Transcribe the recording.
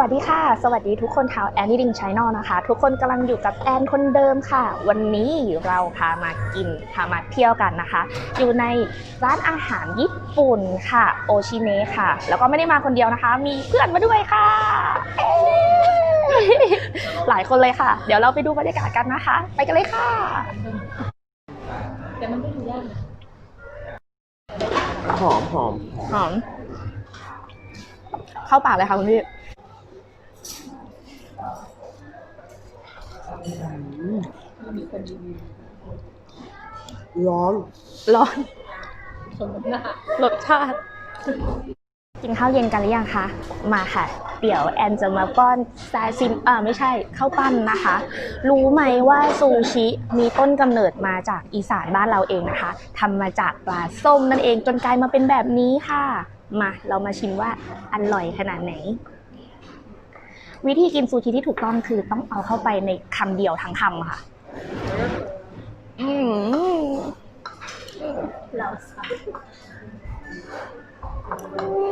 วัสดีค่ะ สวัสดีทุกคนชาวแอนนี่ดิงช n น l นะคะ ทุกคนกำลังอยู่กับแอนคนเดิมค่ะ วันนี้เราพามากิน พามาเที่ยวกันนะคะ อยู่ในร้านอาหารญี่ปุ่นค่ะ โอชิเนะค่ะ แล้วก็ไม่ได้มาคนเดียวนะคะ มีเพื่อนมาด้วยค่ะเอ๊ะหลายคนเลยค่ะ เดี๋ยวเราไปดูบรรยากาศกันนะคะ ไปกันเลยค่ะ แต่มันไม่ดูยากหอมหอมหอม เข้าปากเลยค่ะคุณพี่มีคนรีวิวร้อน ร้อนสมน้ำหน้ารสชาติ กินข้าวเย็นกันหรือยังคะ มาค่ะ เดี๋ยวแอนจะมาป้อนซาซิมอ่าไม่ใช่ข้าวปั้นนะคะ รู้ไหมว่าซูชิมีต้นกำเนิดมาจากอีสานบ้านเราเองนะคะทำมาจากปลาส้มนั่นเองจนกลายมาเป็นแบบนี้ค่ะ มาเรามาชิมว่าอร่อยขนาดไหน วิธีกินซูชิที่ถูกต้องคือต้องเอาเข้าไปในคำเดียวทั้งคำค่ะอืมเราสับอืม